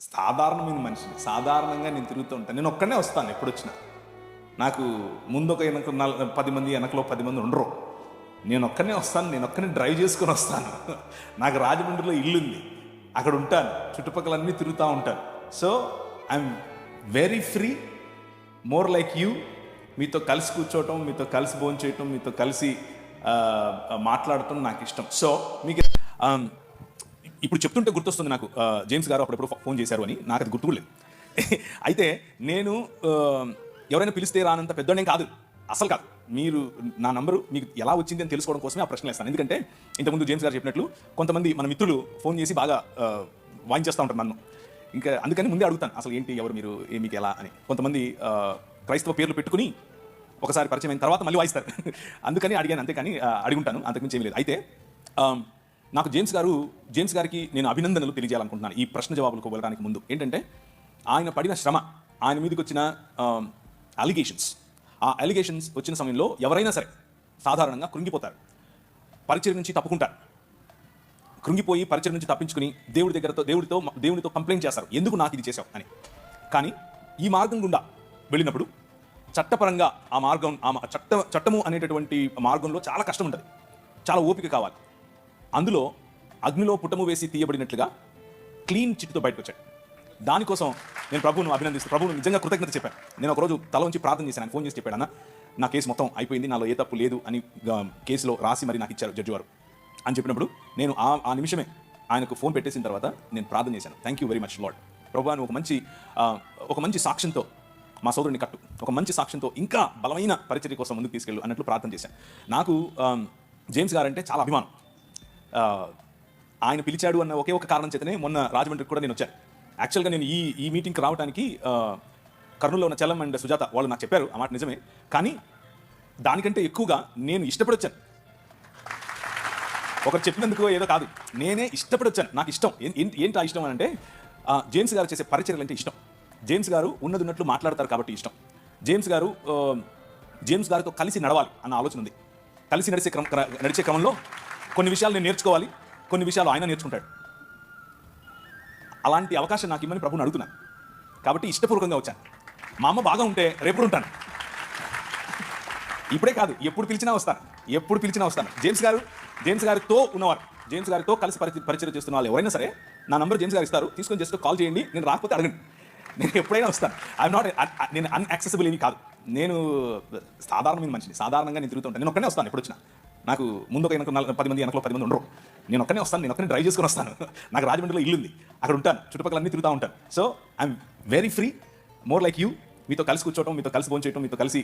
సాధారణమైన మనిషిని సాధారణంగా నేను తిరుగుతూ ఉంటాను నేను ఒక్కనే వస్తాను ఎప్పుడు వచ్చినా నాకు ముందు ఒక వెనక పది మంది వెనకలో పది మంది ఉండరు. నేను ఒక్కనే వస్తాను నేను ఒక్కనే డ్రైవ్ చేసుకొని వస్తాను. నాకు రాజమండ్రిలో ఇల్లు ఉంది అక్కడ ఉంటాను చుట్టుపక్కల అన్నీ తిరుగుతూ ఉంటాను. So I'm very free more like you. మీతో కలిసి కూర్చోవటం మీతో కలిసి భోజనం చేయటం మీతో కలిసి మాట్లాడటం నాకు ఇష్టం. సో మీకు ఇప్పుడు చెప్తుంటే గుర్తొస్తుంది నాకు. జేమ్స్ గారు అప్పుడప్పుడు ఫోన్ చేశారు అని. నాకు అది గుర్తులేదు అయితే నేను ఎవరైనా పిలిస్తే రానంత పెద్దోడేం కాదు. అసలు కాదు. మీరు నా నంబరు మీకు ఎలా వచ్చింది అని తెలుసుకోవడం కోసమే ఆ ప్రశ్న వేస్తాను. ఎందుకంటే ఇంతకుముందు జేమ్స్ గారు చెప్పినట్లు కొంతమంది మన మిత్రులు ఫోన్ చేసి బాగా వాయించేస్తూ ఉంటారు నన్ను. ఇంకా అందుకని ముందే అడుగుతాను. అసలు ఏంటి ఎవరు మీరు ఏ మీకు ఎలా అని. కొంతమంది క్రైస్తవ పేర్లు పెట్టుకుని ఒకసారి పరిచయం అయిన తర్వాత మళ్ళీ వాయిస్తారు. అందుకని అడిగాను. అంతేకాని ఆ, అంతకుమించి ఏమి లేదు. అయితే నాకు జేమ్స్ గారు జేమ్స్ గారికి నేను అభినందనలు తెలియజేయాలనుకుంటున్నాను ఈ ప్రశ్న జవాబులకు వెళ్ళడానికి ముందు. ఏంటంటే ఆయన పడిన శ్రమ ఆయన మీదకి వచ్చిన అలిగేషన్స్ ఆ అలిగేషన్స్ వచ్చిన సమయంలో ఎవరైనా సరే సాధారణంగా కృంగిపోతారు. పరిచయం నుంచి తప్పుకుంటారు. కృంగిపోయి పరిచయం నుంచి తప్పించుకుని దేవుడి దగ్గరతో దేవుడితో దేవుడితో కంప్లైంట్ చేస్తారు. ఎందుకు నాకు ఇది చేశావు అని. కానీ ఈ మార్గం గుండా వెళ్ళినప్పుడు చట్టపరంగా ఆ మార్గం ఆ చట్ట చట్టము అనేటటువంటి మార్గంలో చాలా కష్టం ఉంటుంది. చాలా ఓపిక కావాలి. అందులో అగ్నిలో పుట్టము వేసి తీయబడినట్లుగా క్లీన్ చిట్టుతో బయటకు వచ్చాడు దానికోసం నేను ప్రభువును అభినందిస్తూ ప్రభువును నిజంగా కృతజ్ఞత చెప్పాను. నేను ఒకరోజు తల ఉంచి ప్రార్థన చేశాను. ఆయన ఫోన్ చేసి చెప్పాడు అన్న నా కేసు మొత్తం అయిపోయింది నాలో ఏ తప్పు లేదు అని కేసులో రాసి మరి నాకు ఇచ్చారు జడ్జి వారు అని చెప్పినప్పుడు నేను ఆ ఆ నిమిషమే ఆయనకు ఫోన్ పెట్టేసిన తర్వాత నేను ప్రార్థన చేశాను. Thank you very much lord ప్రభు ఒక మంచి ఒక మంచి సాక్ష్యంతో మా సోదరుని కట్టు. ఒక మంచి సాక్ష్యంతో ఇంకా బలమైన పరిచర్య కోసం ముందుకు తీసుకెళ్ళు అన్నట్లు ప్రార్థన చేశాను. నాకు జేమ్స్ గారంటే చాలా అభిమానం. ఆయన పిలిచాడు అన్న ఒకే ఒక కారణం చేతనే మొన్న రాజమండ్రికి కూడా నేను వచ్చాను. యాక్చువల్గా నేను ఈ ఈ మీటింగ్కి రావడానికి కర్నూలులో ఉన్న చలం అండ్ సుజాత వాళ్ళు నాకు చెప్పారు ఆ మాట నిజమే. కానీ దానికంటే ఎక్కువగా నేను ఇష్టపడి వచ్చాను ఒకరు చెప్పినందుకు ఏదో కాదు. నేనే ఇష్టపడి వచ్చాను నాకు ఇష్టం. ఏంటి ఆ ఇష్టం అని అంటే జేమ్స్ గారు చేసే పరిచర్యలు అంటే ఇష్టం. జేమ్స్ గారు ఉన్నది ఉన్నట్లు మాట్లాడతారు కాబట్టి ఇష్టం. జేమ్స్ గారు జేమ్స్ గారితో కలిసి నడవాలి అన్న ఆలోచన ఉంది. కలిసి నడిచే క్రమ నడిచే క్రమంలో కొన్ని విషయాలు నేను నేర్చుకోవాలి కొన్ని విషయాలు ఆయన నేర్చుకుంటాడు. అలాంటి అవకాశం నాకు ఇమ్మని ప్రభుని అడుగుతున్నాను కాబట్టి ఇష్టపూర్వకంగా వచ్చాను మా అమ్మ బాగా ఉంటే రేపు ఉంటాను. ఇప్పుడే కాదు ఎప్పుడు పిలిచినా వస్తాను ఎప్పుడు పిలిచినా వస్తాను జేమ్స్ గారు జేమ్స్ గారితో ఉన్నవారు జేమ్స్ గారితో కలిసి పరిచయం పరిచయం చేస్తున్న వాళ్ళు ఎవరైనా సరే నా నంబర్ జేమ్స్ గారు ఇస్తారు తీసుకొని జస్ట్ కాల్ చేయండి నేను రాకపోతే అడగండి. నేను ఎప్పుడైనా వస్తాను. ఐఎమ్ నాట్ నేను అన్యాక్సెసిబుల్ ఏమి కాదు. నేను సాధారణమైన మనిషిని సాధారణంగా నేను తిరుగుతుంటాను నేను ఒక్కనే వస్తాను ఎప్పుడు వచ్చినా నాకు ముందు ఒక వెనక పది మంది వెనకలో పది మంది ఉండరు. నేను ఒక్కనే వస్తాను నేను ఒక్కనే డ్రైవ్ చేసుకొని వస్తాను. నాకు రాజమండ్రిలో ఇల్లు ఉంది అక్కడ ఉంటాను. చుట్టుపక్కల అన్ని తిరుగుతూ ఉంటాను. So I'm very free more like you మీతో కలిసి కూర్చోవడం మీతో కలిసి భోజనం చేయటం మీతో కలిసి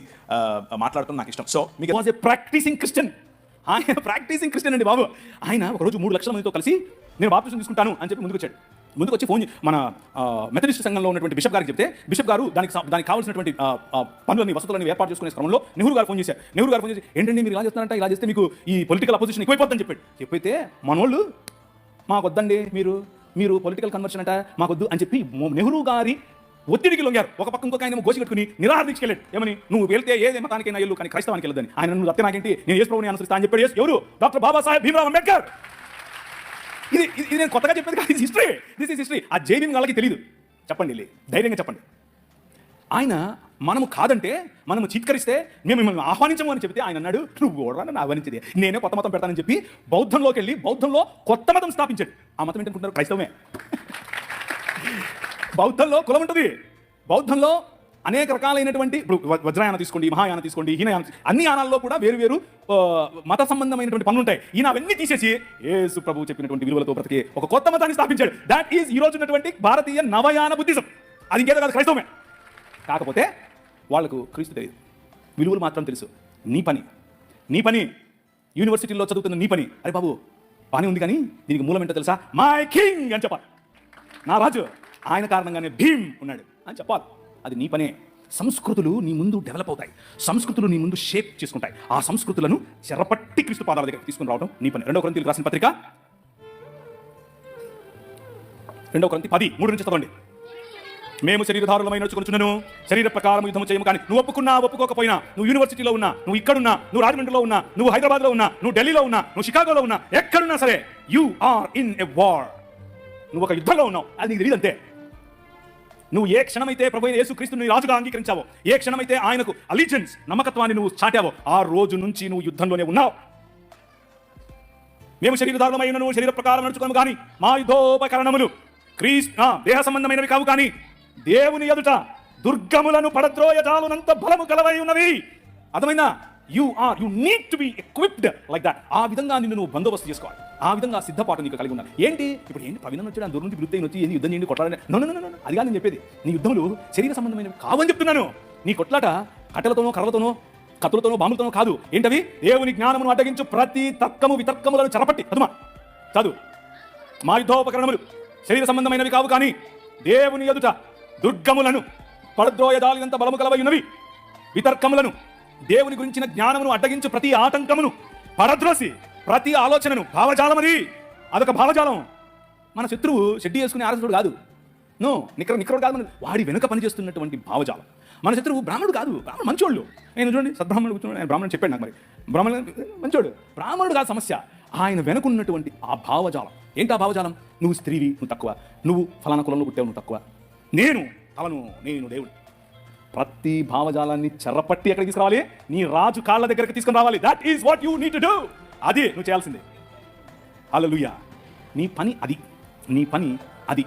మాట్లాడటం నాకు ఇష్టం. సో మీకు వాజ్ ఏ ప్రాక్టీసింగ్ క్రిస్టియన్ ఆయన ప్రాక్టీసింగ్ క్రిస్టియన్ అండి బాబు. ఆయన ఒకరోజు మూడు లక్షల మందితో కలిసి నేను బాప్టిజం తీసుకుంటాను అని చెప్పి ముందుకు వచ్చాడు ముందుకు వచ్చి ఫోన్ మన మెథడిస్ట్ సంఘంలో ఉన్నటువంటి బిషప్ గారికి చెప్తే బిషప్ గారు దానికి దానికి కావాల్సినటువంటి ఆ, ఆ, పనులని ఏర్పాటు చేసుకునే క్రమంలో నెహ్రూ గారు ఫోన్ చేశారు. నెహ్రూ గారు ఫోన్ చేసి ఏంటండి మీరు ఇలా చేస్తున్నారంటే? ఇలా చేస్తే మీకు ఈ పొలిటికల్ అపోజిషన్ ఎక్కువైపోతుందని చెప్పాడు. చెప్పైతే మనోళ్ళు మాకు వద్దండి మీరు మీరు పొలిటికల్ కన్వర్షన్ అంట మాకొద్దు అని చెప్పి నెహ్రూ గారి ఒత్తిడికి లొంగారు. ఒక పక్క ఇంకొక ఆయన గోసి కట్టుకుని నిరాహార దీక్షకెళ్ళాడు ఏమని? నువ్వు వెళ్తే ఏ మతానికైనా వెళ్ళు కానీ క్రైస్తవానికి వెళ్ళదని ఆయన నువ్వు అత్తే నాకేంటి నేను యేసు ప్రభుని అనుసరిస్తా అని చెప్పాడు. ఎవరు? డాక్టర్ బాబాసాహెబ్ భీమరావ్ అంబేద్కర్. ఇది ఇది నేను కొత్తగా చెప్పేది కాదు హిస్టరీ దిస్ ఇస్ హిస్టరీ ఆ జైబీం వాళ్ళకి తెలియదు చెప్పండి లే, ధైర్యంగా చెప్పండి. ఆయన మనము కాదంటే మనము చీత్కరిస్తే మేము మిమ్మల్ని ఆహ్వానించము అని చెప్తే ఆయన అన్నాడు నువ్వు కూడా నన్ను ఆహ్వానించేది. నేనే కొత్త మతం పెడతానని చెప్పి బౌద్ధంలోకి వెళ్ళి బౌద్ధంలో కొత్త మతం స్థాపించాడు. ఆ మతం ఏంటనుకుంటున్నారు? క్రైస్తవమే. బౌద్ధంలో కులం ఉంటుంది. బౌద్ధంలో అనేక రకాలైనటువంటి ఇప్పుడు వజ్రయాన తీసుకోండి మహాయాన తీసుకోండి హీనయాన అన్ని యానాల్లో కూడా వేరు వేరు మత సంబంధమైనటువంటి పనులు ఉంటాయి ఈయన అవన్నీ తీసేసి యేసు ప్రభు చెప్పినటువంటి విలువలతో బ్రతికే ఒక కొత్త మతాన్ని స్థాపించాడు. దాట్ ఈజ్ ఈ రోజు ఉన్నటువంటి భారతీయ నవయాన బుద్ధిజం. అది ఇంకేదో కాదు క్రైస్తవమే. కాకపోతే వాళ్ళకు క్రీస్తు తెలియదు. విలువలు మాత్రం తెలుసు. నీ పని నీ పని యూనివర్సిటీలో చదువుతున్న నీ పని. అరే బాబు పని ఉంది కానీ దీనికి మూలం ఏంటో తెలుసా? మై కింగ్ అని చెప్పాలి. నా రాజు ఆయన కారణంగానే భీమ్ ఉన్నాడు అని చెప్పాలి. అది నీ పనే. సంస్కృతులు నీ ముందు డెవలప్ అవుతాయి. సంస్కృతులు నీ ముందు షేప్ చేసుకుంటాయి. ఆ సంస్కృతులను చెరపట్టి క్రిస్తు పాదాల దగ్గర తీసుకుని రావడం నీ పని. రెండో కొరింతీలకు రాసిన పత్రిక? రెండో కొరింతి పది మూడు నుంచి చదవండి. మేము శరీరధారులమై నడుచుకొనుచున్నాను. శరీర ప్రకారం యుద్ధం చేయము కానీ నువ్వు ఒప్పుకున్నా ఒప్పుకోకపోయినా నువ్వు యూనివర్సిటీలో ఉన్నా నువ్వు ఇక్కడున్నా నువ్వు రాజమండ్రిలో ఉన్నా నువ్వు హైదరాబాద్లో ఉన్నా నువ్వు ఢిల్లీలో ఉన్నా నువ్వు షికాగోలో ఉన్నా ఎక్కడున్నా సరే you are in a war నువ్వు ఒక యుద్ధంలో ఉన్నావు. అది నీకు తెలియదు అంతే. నువ్వు ఏ క్షణమైతే ప్రభు అయిన యేసుక్రీస్తుని నీ రాజుగా అంగీకరించావో ఏ క్షణమైతే ఆయనకు అలిజెన్స్ నమ్మకత్వాన్ని నువ్వు చాటావో ఆ రోజు నుంచి నువ్వు యుద్ధంలోనే ఉన్నావు. మేము శరీరధారణమైన నువ్వు శరీర ప్రకారం నడుచుకోము కానీ మా యుద్ధోపకరణములు క్రీస్ దేహ సంబంధమైనవి కావు కానీ దేవుని ఎదుట దుర్గములను పడద్రోయ జాలునంత బలము కలవై ఉన్నవి. అర్థమైందా? You are you need to be equipped like that ఆ విధంగా నిన్ను నువ్వు బందోబస్తు చేసుకోవాలి. ఆ విధంగా సిద్ధపాటు నీకు కలిగి ఉండాలి. ఏంటి? ఇప్పుడు ఏంటి? ప్రవీణ్ వచ్చాడు ఆ దూరం నుంచి విరుద్ధి వచ్చి ఏంది? యుద్ధం చేయండి కొట్లాడని నో నో నో అది కాదు నేను చెప్పేది. నీ యుద్ధములు శరీర సంబంధమైనవి కావని చెప్తున్నాను. నీ కొట్లాట కట్టెలతోనో కర్రలతోనో కత్తులతోనో బాంబులతోనో కాదు. ఏంటవి? దేవుని జ్ఞానమును అడ్డగించు ప్రతి తర్కము వితర్కములను చెరపట్టి. చదుమా చదువు. మా యుద్ధోపకరణములు శరీర సంబంధమైనవి కావు కానీ దేవుని ఎదుట దుర్గములను పడద్రోయదాలినంత బలము కలవై వితర్కములను దేవుని గురించిన జ్ఞానమును అడ్డగించు ప్రతి ఆటంకమును. పడద్రోసి ప్రతి ఆలోచనను. భావజాలం అది అదొక భావజాలం. మన శత్రువు షెడ్డి వేసుకునే ఆరసుడు కాదు. నో నిక్ర నిక్కరుడు కాదు మన వాడి వెనుక పనిచేస్తున్నటువంటి భావజాలం. మన శత్రువు బ్రాహ్మణుడు కాదు. బ్రాహ్మణుడు మంచోళ్ళు. నేను చూడండి సద్బ్రాహ్మణుడు కూర్చున్నాడు ఆయన బ్రాహ్మణుడు చెప్పాడు నాకు మరి. బ్రాహ్మణుడు మంచోడు. బ్రాహ్మణుడు కాదు సమస్య. ఆయన వెనుకున్నటువంటి ఆ భావజాలం. ఏంటి ఆ భావజాలం? నువ్వు స్త్రీవి నువ్వు తక్కువ. నువ్వు ఫలానా కులంలో పుట్టావు నువ్వు తక్కువ. నేను అవను నేను దేవుడు ప్రతి భావజాలాన్ని చెరపట్టి ఎక్కడికి తీసుకురావాలి. నీ రాజు కాళ్ళ దగ్గరికి తీసుకుని రావాలి that is what you need to do అది నువ్వు చేయాల్సిందే. హల్లెలూయా నీ పని అది. నీ పని అది.